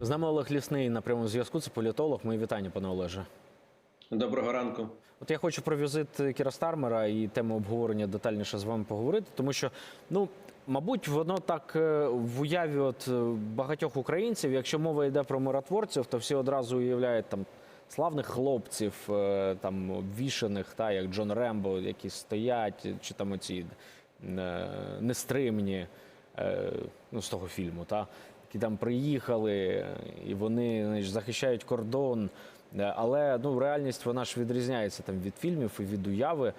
З нами Олег Лісний на прямому зв'язку. Це політолог. Мої вітання, пане Олеже. Доброго ранку. От я хочу про візит Кіра Стармера і тему обговорення детальніше з вами поговорити, тому що, ну, мабуть, воно так е, в уяві от е, багатьох українців, якщо мова йде про миротворців, то всі одразу уявляють там славних хлопців, е, там обвішаних, та, як Джон Рембо, які стоять, чи там оці нестримні ну, з того фільму, та, які там приїхали, і вони значить, захищають кордон. Але ну, реальність вона ж відрізняється там від фільмів і від уяви.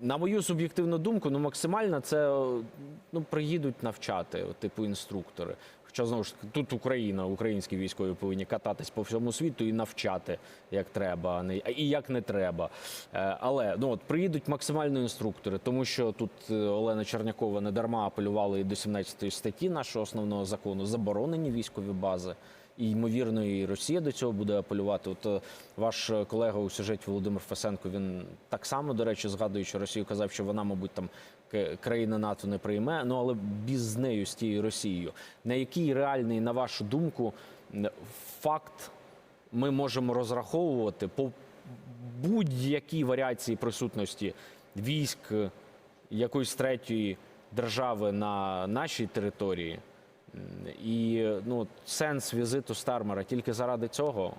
На мою суб'єктивну думку, ну максимально це ну, приїдуть навчати, типу інструктори. Хоча знову ж тут Україна, українські військові повинні кататись по всьому світу і навчати як треба, і як не треба. Е, Але ну от приїдуть максимально інструктори, тому що тут е, Олена Чернякова не дарма апелювала і до 17 статті нашого основного закону заборонені військові бази. І ймовірно, і Росія до цього буде апелювати. От е, ваш колега у сюжеті Володимир Фесенко він так само, до речі, згадуючи Росію, казав, що вона, мабуть, там країна НАТО не прийме. Ну але біз нею, з тією Росією. На який реальний, на вашу думку, факт ми можемо розраховувати по будь-якій варіації присутності військ е, якоїсь третьої держави на нашій території? І ну, сенс візиту Стармера тільки заради цього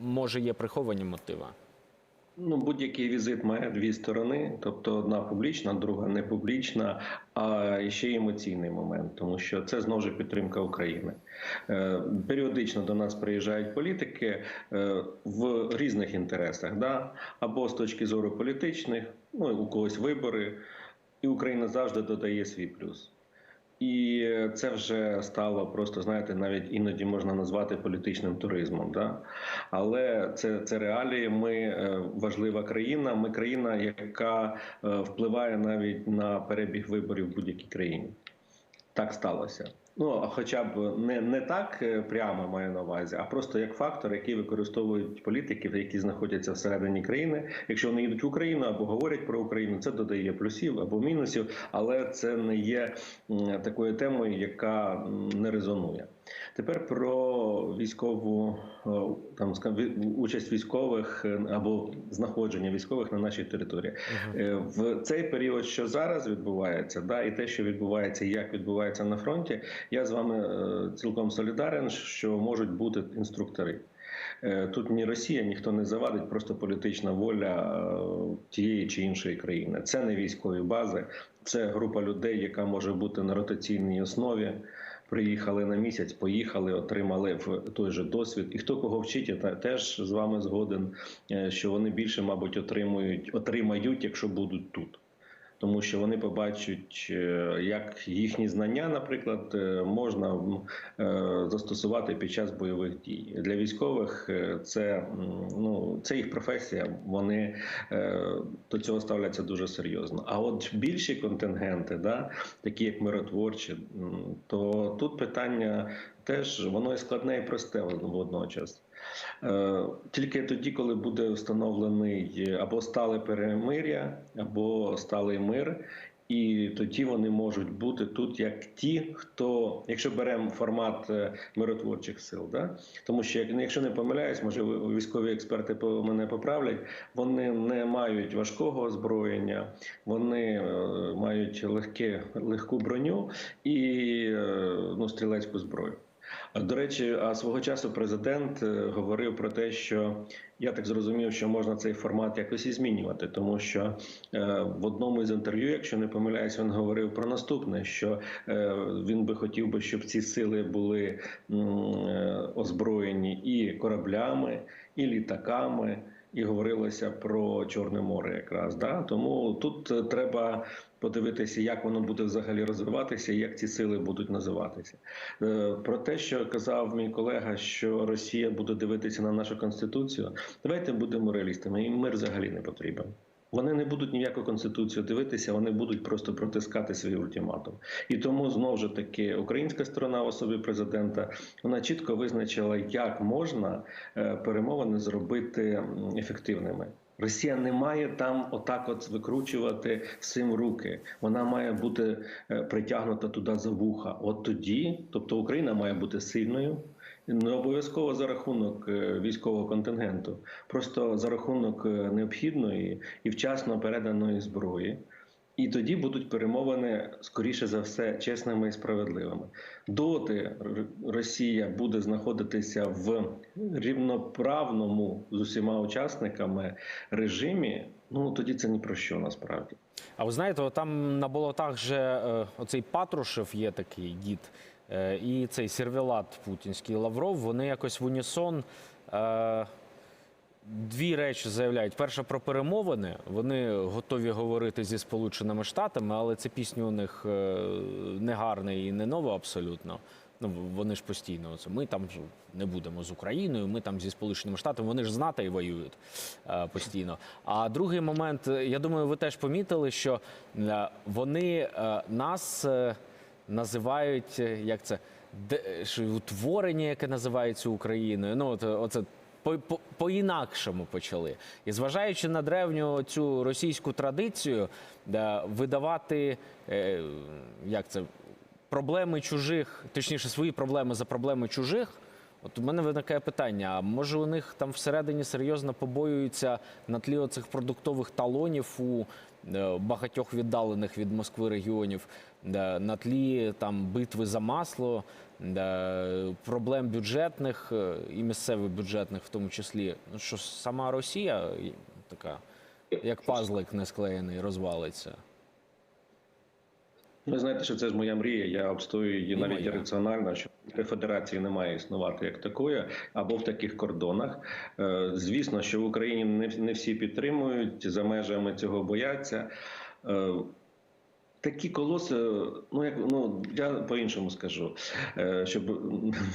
може є приховані мотиви. Ну, будь-який візит має дві сторони, тобто одна публічна, друга не публічна, а ще й емоційний момент, тому що це знову ж підтримка України. Е, Періодично до нас приїжджають політики е, в різних інтересах, да? або з точки зору політичних, ну у когось вибори, і Україна завжди додає свій плюс. І це вже стало просто, знаєте, навіть іноді можна назвати політичним туризмом. Да? Але це, це реалії. Ми е, важлива країна. Ми країна, яка е, впливає навіть на перебіг виборів в будь-якій країні. Так сталося. Ну, хоча б не, не так е, прямо маю на увазі, а просто як фактор, який використовують політиків, які знаходяться всередині країни. Якщо вони йдуть в Україну або говорять про Україну, це додає плюсів або мінусів, але це не є такою темою, яка не резонує. Тепер про військову е, там участь військових е, або знаходження військових на нашій території Е, в цей період, що зараз відбувається, да, і те, що відбувається, як відбувається на фронті, я з вами цілком солідарен, що можуть бути інструктори. Тут ні Росія, ніхто не завадить, просто політична воля тієї чи іншої країни. Це не військові бази, це група людей, яка може бути на ротаційній основі. Приїхали на місяць, поїхали, отримали в той же досвід. І хто кого вчить, я теж з вами згоден, е, що вони більше, мабуть, отримують, отримають, якщо будуть тут. Тому що вони побачать, е, як їхні знання, наприклад, е, можна е, застосувати під час бойових дій. Для військових це ну це їх професія. Вони до цього ставляться дуже серйозно. А от більші контингенти, да, такі як миротворчі, то тут питання теж воно і складне, і просте водночас. Е, Тільки тоді, коли буде встановлений або стале перемир'я, або сталий мир, і тоді вони можуть бути тут як ті, хто, якщо беремо формат е, миротворчих сил, да? тому що якщо не помиляюсь, може військові експерти мене поправлять, вони не мають важкого озброєння, вони е, мають легке, легку броню і ну, стрілецьку зброю. До речі, а свого часу президент е, говорив про те, що я так зрозумів, що можна цей формат якось і змінювати, тому що е, в одному із інтерв'ю, якщо не помиляюсь, він говорив про наступне: що е, він би хотів би, щоб ці сили були озброєні і кораблями, і літаками. І говорилося про Чорне море, якраз да тому тут треба подивитися, як воно буде взагалі розвиватися, і як ці сили будуть називатися. Е, Про те, що казав мій колега, що Росія буде дивитися на нашу конституцію. Давайте будемо реалістами. Їм мир взагалі не потрібен. Вони не будуть ніяку конституцію дивитися, вони будуть просто протискати свій ультиматум. І тому знову ж таки українська сторона в особі президента вона чітко визначила, як можна е, перемовини зробити ефективними. Росія не має там отак от викручувати всім руки. Вона має бути е, притягнута туди за вуха. От тоді, тобто Україна має бути сильною, не обов'язково за рахунок е, військового контингенту, просто за рахунок е, необхідної і вчасно переданої зброї. І тоді будуть перемовини скоріше за все чесними і справедливими. Доти Росія буде знаходитися в рівноправному з усіма учасниками режимі. Ну тоді це ні про що насправді. А ви знаєте, там на болотах же е, оцей Патрушев є такий дід, е, і цей сервелат путінський Лавров. Вони якось в унісон. Е, Дві речі заявляють: перше про перемовини. Вони готові говорити зі Сполученими Штатами, але це пісня у них е, не гарна і не нова абсолютно. Ну вони ж постійно це. Ми там не будемо з Україною. Ми там зі Сполученими Штатами. Вони ж з НАТО і воюють е, постійно. А другий момент, е, я думаю, ви теж помітили, що вони нас називають як це де, утворення, яке називається Україною. Ну от е, по-інакшому почали. І зважаючи на древню цю російську традицію, да, видавати е, як це, проблеми чужих, точніше, свої проблеми за проблеми чужих. От у мене виникає питання: а може у них там всередині серйозно побоюються на тлі оцих продуктових талонів у е, багатьох віддалених від Москви регіонів, на тлі там битви за масло, е, проблем бюджетних е, і місцевих бюджетних, в тому числі, ну що сама Росія така, як пазлик не склеєний, розвалиться. Ви знаєте, що це ж моя мрія. Я обстоюю її навіть моя. раціонально, що федерації не має існувати як такої, або в таких кордонах. Е, Звісно, що в Україні не, не всі підтримують, за межами цього бояться. Такі колоси, ну як ну я по-іншому скажу, е, щоб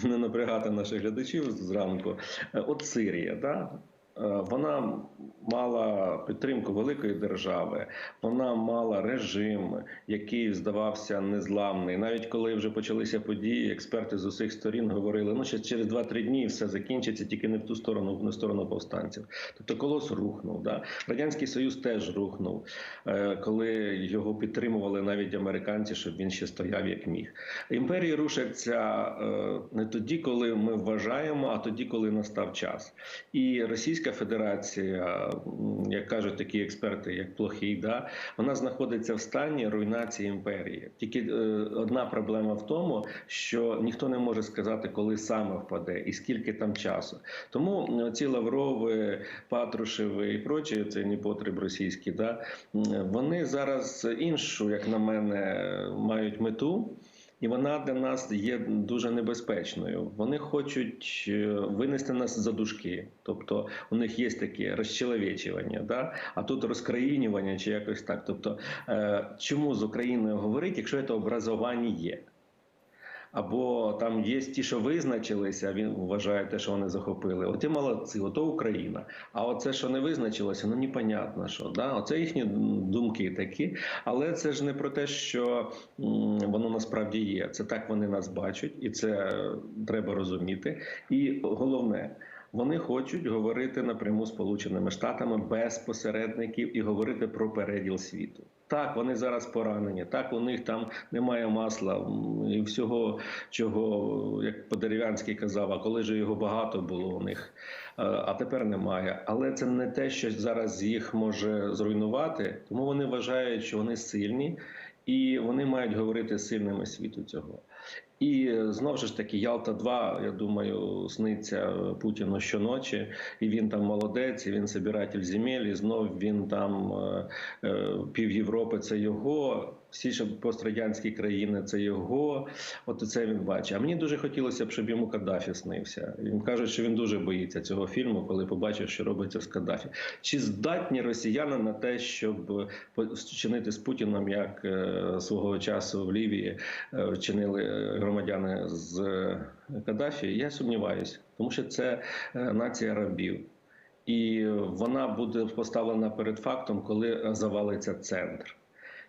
не напрягати наших глядачів зранку. Е, От Сирія, да? Е, вона мала підтримку великої держави, вона мала режим, який здавався незламний. Навіть коли вже почалися події, експерти з усіх сторін говорили: ну ще через 2-3 дні все закінчиться, тільки не в ту сторону, не в сторону повстанців. Тобто колос рухнув. Да? Радянський Союз теж рухнув, е, коли його підтримували навіть американці, щоб він ще стояв як міг. Імперії рушаться е, не тоді, коли ми вважаємо, а тоді, коли настав час. І Російська Федерація, як кажуть такі експерти, як Плохий, да, вона знаходиться в стані руйнації імперії. Тільки е, одна проблема в тому, що ніхто не може сказати, коли саме впаде і скільки там часу. Тому ці Лаврови, Патрушеви і прочі, це непотріб російський, да, вони зараз іншу, як на мене, мають мету. І вона для нас є дуже небезпечною. Вони хочуть е, винести нас за дужки. Тобто у них є таке розчеловечування, да? а тут розкраїнювання чи якось так. Тобто, е, чому з Україною говорити, якщо це образування є? Або там є ті, що визначилися, він вважає те, що вони захопили. Оті молодці, ото Україна. А оце, що не визначилося, ну непонятно що. Да? Оце їхні думки такі. Але це ж не про те, що воно насправді є. Це так вони нас бачать, і це е, треба розуміти. І головне. Вони хочуть говорити напряму Сполученими Штатами без посередників і говорити про переділ світу. Так, вони зараз поранені. Так, у них там немає масла і всього, чого, як по деревянськи казав, а коли ж його багато було у них, Е, а тепер немає. Але це не те, що зараз їх може зруйнувати, тому вони вважають, що вони сильні, і вони мають говорити сильними світу цього. І знову ж таки, Ялта 2 я думаю, сниться Путіну щоночі, і він там молодець, і він собиратель земель, і знов він там е, е, пів Європи це його. Всі ж пострадянські країни це його. От це він бачить. А мені дуже хотілося б, щоб йому Каддафі снився. Він каже, що він дуже боїться цього фільму, коли побачив, що робиться з Каддафі. Чи здатні росіяни на те, щоб вчинити з Путіном, як е, свого часу в Лівії е, вчинили громадяни з е, Каддафі? Я сумніваюся, тому що це нація рабів. І вона буде поставлена перед фактом, коли завалиться центр.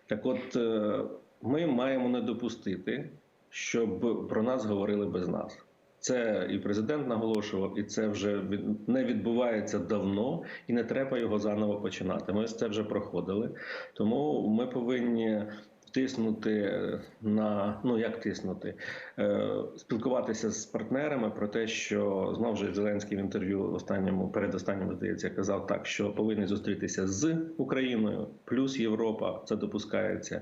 Так от е, ми маємо не допустити, щоб про нас говорили без нас. Це і президент наголошував, і це вже не відбувається давно, і не треба його заново починати. Ми це вже проходили. Тому ми повинні тиснути на ну як тиснути, е, спілкуватися з партнерами про те, що знову ж Зеленський в інтерв'ю останньому передостанньому здається казав так, що повинні зустрітися з Україною, плюс Європа це допускається.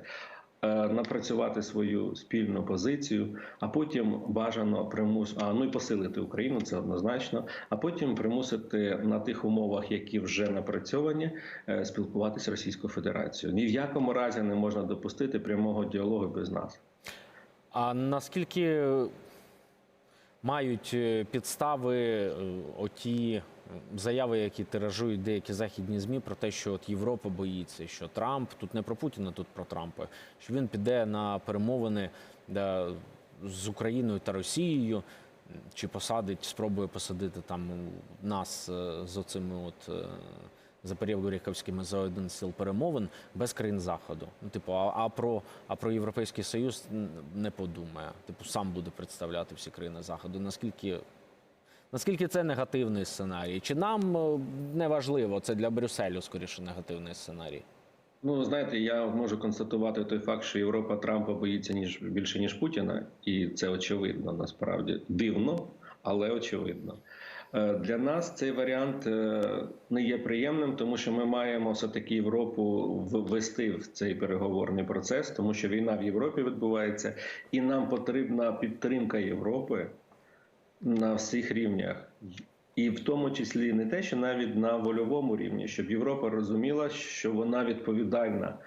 Е, Напрацювати свою спільну позицію, а потім бажано примус, а ну і посилити Україну, це однозначно. А потім примусити на тих умовах, які вже напрацьовані, е, спілкуватися з Російською Федерацією. Ні в якому разі не можна допустити прямого діалогу без нас. А наскільки мають е, підстави оті заяви, які тиражують деякі західні змі про те, що от Європа боїться, що Трамп тут не про Путіна, тут про Трампа, що він піде на перемовини да, з Україною та Росією, чи посадить, спробує посадити там нас е, з оцими от. е, Запорєвгоріховськими за один сил перемовин без країн заходу. Ну, типу, а, а про а про європейський союз не подумає. Типу, сам буде представляти всі країни заходу. Наскільки наскільки це негативний сценарій? Чи нам е, не важливо? Це для Брюсселю скоріше негативний сценарій. Ну знаєте, я можу констатувати той факт, що Європа Трампа боїться ніж більше ніж Путіна, і це очевидно насправді дивно, але очевидно. Е, Для нас цей варіант е, не є приємним, тому що ми маємо все таки Європу ввести в цей переговорний процес, тому що війна в Європі відбувається, і нам потрібна підтримка Європи на всіх рівнях. І в тому числі не те, що навіть на вольовому рівні, щоб Європа розуміла, що вона відповідальна,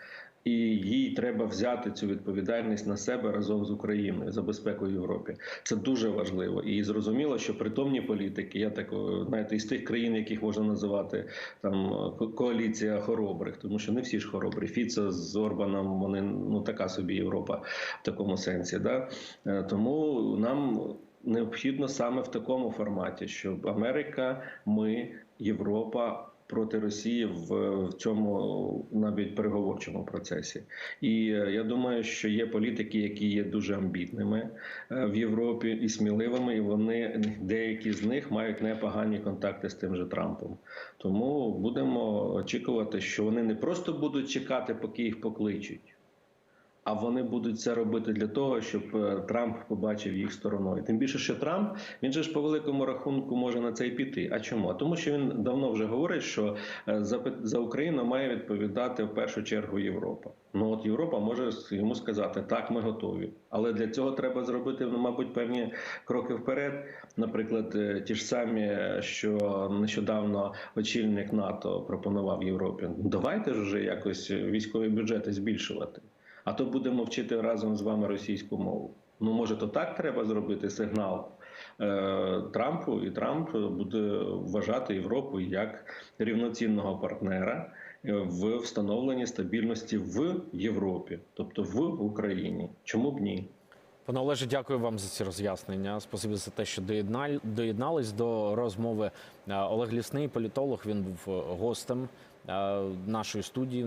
і їй треба взяти цю відповідальність на себе разом з Україною за безпеку Європі. Це дуже важливо. І зрозуміло, що притомні політики, я так знаєте, із тих країн, яких можна називати там ко- коаліція хоробрих, тому що не всі ж хоробрі. Фіцо з Орбаном вони ну така собі Європа в такому сенсі. Да? Е, Тому нам необхідно саме в такому форматі, щоб Америка, ми, Європа. Проти Росії в, цьому навіть переговорчому процесі, і е, я думаю, що є політики, які є дуже амбітними е, в Європі і сміливими, і вони деякі з них мають непогані контакти з тим же Трампом. Тому будемо очікувати, що вони не просто будуть чекати, поки їх покличуть а вони будуть це робити для того, щоб е, Трамп побачив їх стороною. Тим більше, що Трамп він же ж по великому рахунку може на це й піти. А чому? А тому, що він давно вже говорить, що е, за Україну має відповідати в першу чергу Європа. Ну от Європа може йому сказати, так, ми готові. Але для цього треба зробити, ну, мабуть, певні кроки вперед. Наприклад, е, ті ж самі, що нещодавно очільник НАТО пропонував Європі. «Ну, Давайте ж вже якось військові бюджети збільшувати а то будемо вчити разом з вами російську мову. Ну, може, то так треба зробити сигнал е, Трампу, і Трамп буде вважати Європу як рівноцінного партнера е, в встановленні стабільності в Європі, тобто в Україні. Чому б ні? Пане Олеже, дякую вам за ці роз'яснення. Спасибі за те, що доєднались до розмови. Е, Олег Лісний, політолог. Він був гостем е, нашої студії.